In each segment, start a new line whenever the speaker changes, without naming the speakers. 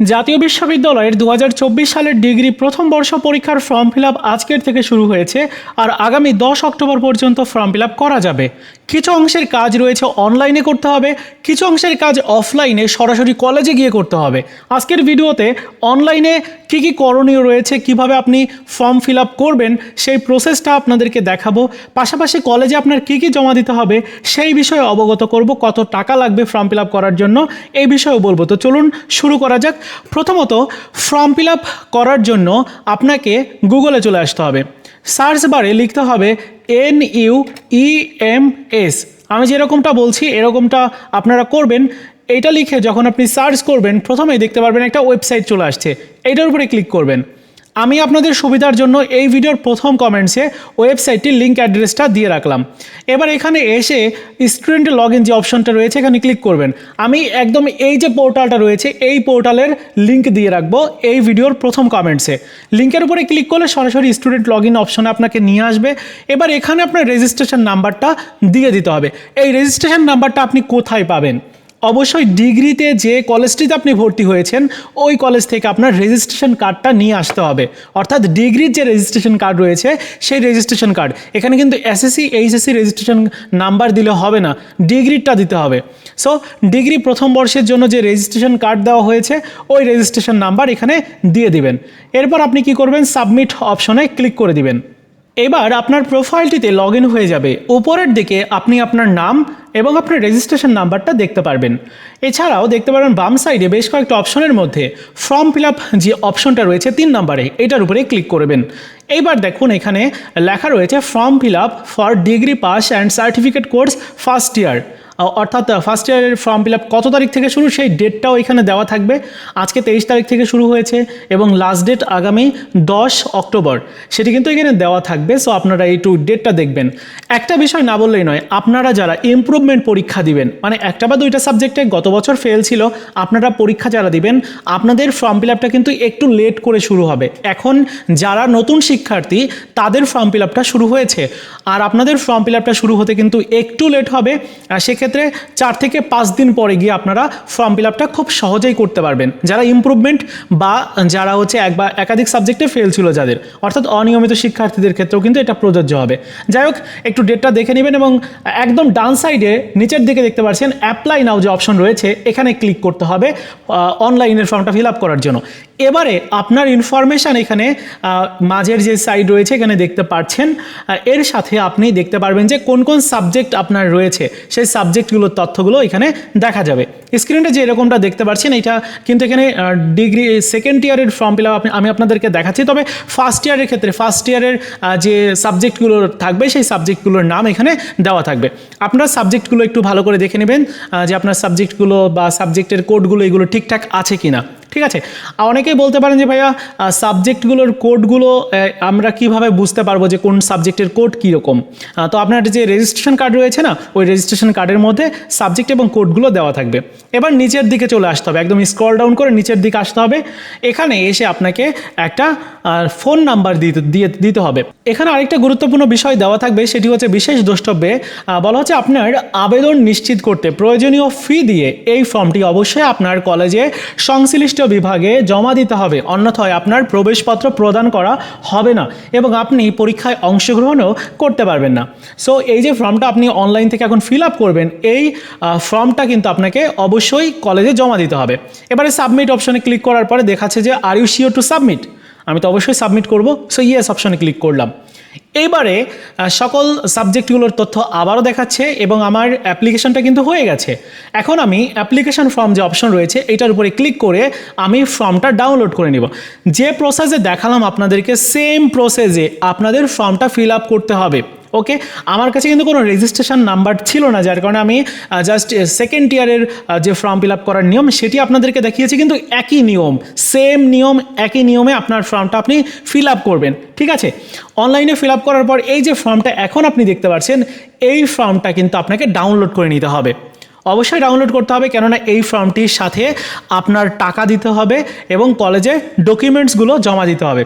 জাতীয় বিশ্ববিদ্যালয়ের দু হাজার চব্বিশ সালের ডিগ্রি প্রথম বর্ষ পরীক্ষার ফর্ম ফিল আজকের থেকে শুরু হয়েছে আর আগামী দশ অক্টোবর পর্যন্ত ফর্ম ফিল করা যাবে। কিছু অংশের কাজ রয়েছে অনলাইনে করতে হবে, কিছু অংশের কাজ অফলাইনে সরাসরি কলেজে গিয়ে করতে হবে। আজকের ভিডিওতে অনলাইনে কী কী করণীয় রয়েছে, কীভাবে আপনি ফর্ম ফিল আপ করবেন, সেই প্রসেসটা আপনাদেরকে দেখাবো। পাশাপাশি কলেজে আপনার কী কী জমা দিতে হবে, সেই বিষয়ে অবগত করব, কত টাকা লাগবে ফর্ম ফিল আপ করার জন্য, এই বিষয়েও বলব। তো চলুন শুরু করা যাক। প্রথমত ফর্ম ফিল আপ করার জন্য আপনাকে গুগলে চলে আসতে হবে। সার্চ বারে লিখতে হবে N U E M S. আমি যেরকমটা বলছি, এরকমটা আপনারা করবেন। এটা লিখে যখন আপনি সার্চ করবেন, প্রথমেই দেখতে পারবেন একটা ওয়েবসাইট চলে আসছে। এইটার উপরে ক্লিক করবেন। আমি আপনাদের সুবিধার জন্য এই ভিডিওর প্রথম কমেন্টসে ওয়েবসাইটটির লিঙ্ক অ্যাড্রেসটা দিয়ে রাখলাম। এবার এখানে এসে স্টুডেন্ট লগ ইন যে অপশনটা রয়েছে, এখানে ক্লিক করবেন। আমি একদম এই যে পোর্টালটা রয়েছে, এই পোর্টালের লিঙ্ক দিয়ে রাখব এই ভিডিওর প্রথম কমেন্টসে লিঙ্কের উপরে ক্লিক করলে সরাসরি স্টুডেন্ট লগ ইন অপশনে আপনাকে নিয়ে আসবে। এবার এখানে আপনার রেজিস্ট্রেশন নাম্বারটা দিয়ে দিতে হবে। এই রেজিস্ট্রেশন নাম্বারটা আপনি কোথায় পাবেন? অবশ্যই ডিগ্রিতে যে কলেজটিতে আপনি ভর্তি হয়েছেন, ওই কলেজ থেকে আপনার রেজিস্ট্রেশন কার্ডটা নিয়ে আসতে হবে। অর্থাৎ ডিগ্রির যে রেজিস্ট্রেশন কার্ড রয়েছে, সেই রেজিস্ট্রেশন কার্ড এখানে কিন্তু এসএসসি এইচএসসি রেজিস্ট্রেশন নাম্বার দিলে হবে না ডিগ্রিটা দিতে হবে। সো ডিগ্রি প্রথম বর্ষের জন্য যে রেজিস্ট্রেশন কার্ড দেওয়া হয়েছে, ওই রেজিস্ট্রেশন নাম্বার এখানে দিয়ে দিবেন। এরপর আপনি কি করবেন? সাবমিট অপশনে ক্লিক করে দিবেন। এবার আপনার প্রোফাইলটিতে লগ ইন হয়ে যাবে। উপরের দিকে আপনি আপনার নাম এবং আপনার রেজিস্ট্রেশন নাম্বারটা দেখতে পারবেন। এছাড়াও দেখতে পারবেন বাম সাইডে বেশ কয়েকটা অপশনের মধ্যে ফর্ম ফিল আপ যে অপশনটা রয়েছে তিন নম্বরে, এটার উপরে ক্লিক করবেন। এইবার দেখুন এখানে লেখা রয়েছে form fill up for degree pass and certificate course first year অর্থাৎ ফার্স্ট ইয়ারের ফর্ম ফিল আপ কত তারিখ থেকে শুরু? সেই ডেটটাও এখানে দেওয়া থাকবে। আজকে তেইশ তারিখ থেকে শুরু হয়েছে এবং লাস্ট ডেট আগামী দশ অক্টোবর। সেটি কিন্তু এখানে দেওয়া থাকবে সো আপনারা একটু ডেটটা দেখবেন। একটা বিষয় না বললেই নয়, আপনারা যারা ইমপ্রুভমেন্ট পরীক্ষা দিবেন মানে একটা বা দুইটা সাবজেক্টে গত বছর ফেল ছিল, আপনারা পরীক্ষা যারা দিবেন, আপনাদের ফর্ম ফিল আপটা কিন্তু একটু লেট করে শুরু হবে। এখন যারা নতুন শিক্ষার্থী, তাদের ফর্ম ফিল আপটা শুরু হয়েছে। আর আপনাদের ফর্ম ফিল আপটা শুরু হতে কিন্তু একটু লেট হবে, আর সেক্ষেত্রে চার থেকে পাঁচ দিন পরে গিয়ে আপনারা ফর্ম ফিল আপটা খুব সহজেই করতে পারবেন। যারা ইমপ্রুভমেন্ট বা যারা হচ্ছে এক বা একাধিক সাবজেক্টে ফেল ছিল যাদের, অর্থাৎ অনিয়মিত শিক্ষার্থীদের ক্ষেত্রেও কিন্তু এটা প্রযোজ্য হবে। যাই হোক, একটু ডেটটা দেখে নেবেন এবং একদম ডান সাইডে নিচের দিকে দেখতে পাচ্ছেন অ্যাপ্লাই নাও যে অপশন রয়েছে, এখানে ক্লিক করতে হবে অনলাইনের ফর্মটা ফিল আপ করার জন্য। এবারে আপনার ইনফরমেশান এখানে মাঝের যে সাইড রয়েছে এখানে দেখতে পাচ্ছেন এর সাথে আপনি দেখতে পারবেন যে কোন কোন সাবজেক্ট আপনার রয়েছে, সেই সাবজেক্টগুলোর তথ্যগুলো এখানে দেখা যাবে। স্ক্রিনটা যে এরকমটা দেখতে পাচ্ছেন এটা কিন্তু এখানে ডিগ্রি সেকেন্ড ইয়ারের ফর্ম ফিল আপ আমি আপনাদেরকে দেখাচ্ছি। তবে ফার্স্ট ইয়ারের ক্ষেত্রে ফার্স্ট ইয়ারের যে সাবজেক্টগুলো থাকবে, সেই সাবজেক্টগুলোর নাম এখানে দেওয়া থাকবে। আপনার সাবজেক্টগুলো একটু ভালো করে দেখে নেবেন যে আপনার সাবজেক্টগুলো বা সাবজেক্টের কোডগুলো এগুলো ঠিকঠাক আছে কিনা। ঠিক আছে? অনেকেই বলতে পারেন যে ভাইয়া সাবজেক্টগুলোর কোডগুলো আমরা কীভাবে বুঝতে পারব যে কোন সাবজেক্টের কোড কীরকম? তো আপনার যে রেজিস্ট্রেশন কার্ড রয়েছে না, ওই রেজিস্ট্রেশন কার্ডের মধ্যে সাবজেক্ট এবং কোডগুলো দেওয়া থাকবে। এবার নিচের দিকে চলে আসতে হবে, একদম স্ক্রল ডাউন করে নিচের দিকে আসতে হবে। এখানে এসে আপনাকে একটা ফোন নাম্বার দিতে, দিয়ে, দিতে হবে। এখানে আরেকটা গুরুত্বপূর্ণ বিষয় দেওয়া থাকবে, সেটি হচ্ছে বিশেষ দ্রষ্টব্যে বলা হচ্ছে আপনার আবেদন নিশ্চিত করতে প্রয়োজনীয় ফি দিয়ে এই ফর্মটি অবশ্যই আপনার কলেজে সংশ্লিষ্ট বিভাগে জমা দিতে হবে। অন্যথায় আপনার প্রবেশপত্র প্রদান করা হবে না এবং আপনি পরীক্ষায় অংশগ্রহণও করতে পারবেন না। সো এই যে ফর্মটা আপনি অনলাইন থেকে এখন ফিল আপ করবেন, এই ফর্মটা কিন্তু আপনাকে অবশ্যই কলেজে জমা দিতে হবে। এবারে সাবমিট অপশনে ক্লিক করার পরে দেখাচ্ছে যে are you sure to submit আমি তো অবশ্যই সাবমিট করব। সো ইয়েস অপশনে ক্লিক করলাম। এইবারে সকল সাবজেক্টগুলোর তথ্য আবারও দেখাচ্ছে এবং আমার অ্যাপ্লিকেশনটা কিন্তু হয়ে গেছে। এখন আমি অ্যাপ্লিকেশন ফর্ম যে অপশন রয়েছে, এটার উপরে ক্লিক করে আমি ফর্মটা ডাউনলোড করে নিব। যে প্রসেসে দেখালাম আপনাদেরকে সেম প্রসেসে আপনাদের ফর্মটা ফিল আপ করতে হবে। ওকে আমার কাছে কিন্তু কোনো রেজিস্ট্রেশন নাম্বার ছিল না, যার কারণে আমি জাস্ট সেকেন্ড ইয়ারের যে ফর্ম ফিল আপ করার নিয়ম, সেটি আপনাদেরকে দেখিয়েছি, কিন্তু একই নিয়ম সেম নিয়ম, একই নিয়মে আপনার ফর্মটা আপনি ফিল আপ করবেন, ঠিক আছে? অনলাইনে ফিল আপ করার পর এই যে ফর্মটা এখন আপনি দেখতে পাচ্ছেন এই ফর্মটা কিন্তু আপনাকে ডাউনলোড করে নিতে হবে। অবশ্যই ডাউনলোড করতে হবে কেননা এই ফর্মটির সাথে আপনার টাকা দিতে হবে এবং কলেজে ডকুমেন্টসগুলো জমা দিতে হবে।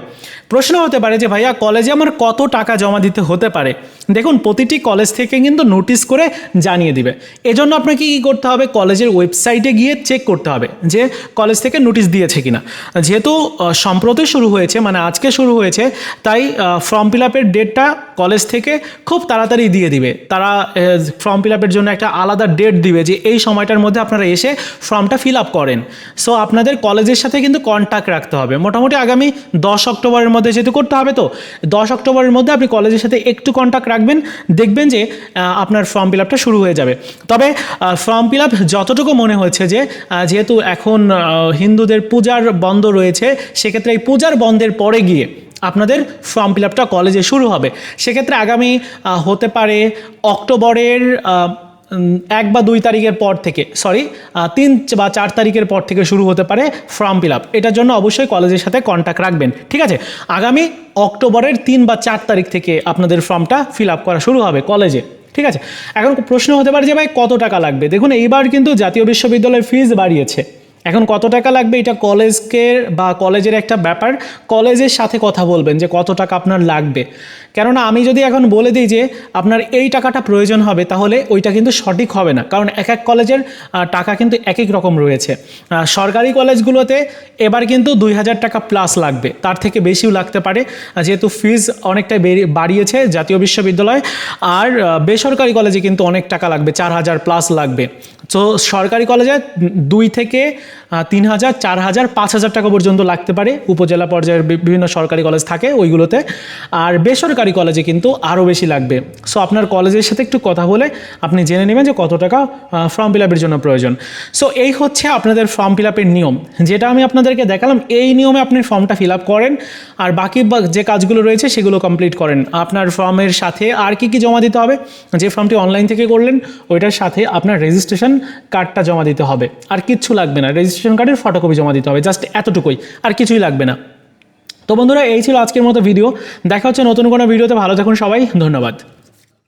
প্রশ্ন হতে পারে যে ভাইয়া কলেজে আমার কত টাকা জমা দিতে হতে পারে? দেখুন, প্রতিটি কলেজ থেকে কিন্তু নোটিশ করে জানিয়ে দিবে। এজন্য আপনাকে কী করতে হবে? কলেজের ওয়েবসাইটে গিয়ে চেক করতে হবে যে কলেজ থেকে নোটিশ দিয়েছে কিনা। যেহেতু সম্প্রতি শুরু হয়েছে মানে আজকে শুরু হয়েছে, তাই ফর্ম ফিল আপের ডেটটা কলেজ থেকে খুব তাড়াতাড়ি দিয়ে দিবে। তারা ফর্ম ফিল আপের জন্য একটা আলাদা ডেট দিবে যে এই সময়টার মধ্যে আপনারা এসে ফর্মটা ফিল আপ করেন। সো আপনাদের কলেজের সাথে কিন্তু কন্ট্যাক্ট রাখতে হবে। মোটামুটি আগামী দশ অক্টোবরের মধ্যে যেহেতু করতে হবে তো, দশ অক্টোবরের মধ্যে আপনি কলেজের সাথে একটু কন্ট্যাক্ট রাখবেন, দেখবেন যে আপনার ফর্ম ফিল আপটা শুরু হয়ে যাবে। তবে ফর্ম ফিল আপ যতটুকু মনে হচ্ছে যে যেহেতু এখন হিন্দুদের পূজার বন্ধ রয়েছে, সেক্ষেত্রে এই পূজার বন্ধের পরে গিয়ে আপনাদের ফর্ম ফিল আপটা কলেজে শুরু হবে। সেক্ষেত্রে আগামী হতে পারে অক্টোবরের এক বা দুই তারিখের পর থেকে সরি তিন বা চার তারিখের পর থেকে শুরু হতে পারে ফর্ম ফিল আপ এটার জন্য অবশ্যই কলেজের সাথে কন্ট্যাক্ট রাখবেন, ঠিক আছে? আগামী অক্টোবরের তিন বা চার তারিখ থেকে আপনাদের ফর্মটা ফিল আপ করা শুরু হবে কলেজে ঠিক আছে? এখন প্রশ্ন হতে পারে যে ভাই কত টাকা লাগবে? দেখুন, এইবার কিন্তু জাতীয় বিশ্ববিদ্যালয়ের ফিজ বাড়িয়েছে। এখন কত টাকা লাগবে? এটা কলেজকে বা কলেজের একটা ব্যাপার। কলেজের সাথে কথা বলবেন যে কত টাকা আপনার লাগবে। কেননা আমি যদি এখন বলে দিই যে আপনার এই টাকাটা প্রয়োজন হবে, তাহলে ওইটা কিন্তু সঠিক হবে না। কারণ এক এক কলেজের টাকা কিন্তু এক এক রকম রয়েছে। সরকারি কলেজগুলোতে এবার কিন্তু দুই হাজার টাকা প্লাস লাগবে। তার থেকে বেশিও লাগতে পারে। যেহেতু ফিজ অনেকটাই বাড়িয়েছে জাতীয় বিশ্ববিদ্যালয়। আর বেসরকারি কলেজে কিন্তু অনেক টাকা লাগবে, চার হাজার প্লাস লাগবে। তো সরকারি কলেজে দুই থেকে তিন হাজার চার হাজার পাঁচ হাজার টাকা পর্যন্ত লাগতে পারে। উপজেলা পর্যায়ের বিভিন্ন সরকারি কলেজ থাকে ওইগুলোতে। আর বেসরকারি কলেজে কিন্তু আরও বেশি লাগবে। সো আপনার কলেজের সাথে একটু কথা বলে আপনি জেনে নেবেন যে কত টাকা ফর্ম ফিল আপের জন্য প্রয়োজন। সো এই হচ্ছে আপনাদের ফর্ম ফিল আপের নিয়ম। যেটা আমি আপনাদেরকে দেখালাম, এই নিয়মে আপনি ফর্মটা ফিল আপ করেন। আর বাকি যে কাজগুলো রয়েছে সেগুলো কমপ্লিট করেন। আপনার ফর্মের সাথে আর কি কি জমা দিতে হবে? যে ফর্মটি অনলাইন থেকে করলেন, ওইটার সাথে আপনার রেজিস্ট্রেশন কার্ডটা জমা দিতে হবে। আর কিচ্ছু লাগবে না। রেজিস্ট্রেশন কার্ডের ফটোকপি জমা দিতে হবে জাস্ট এতটুকুই, আর কিছুই লাগবে না। তো বন্ধুরা, এই ছিল আজকের মতো ভিডিও দেখা হচ্ছে নতুন কোনো ভিডিওতে ভালো থাকুন সবাই, ধন্যবাদ।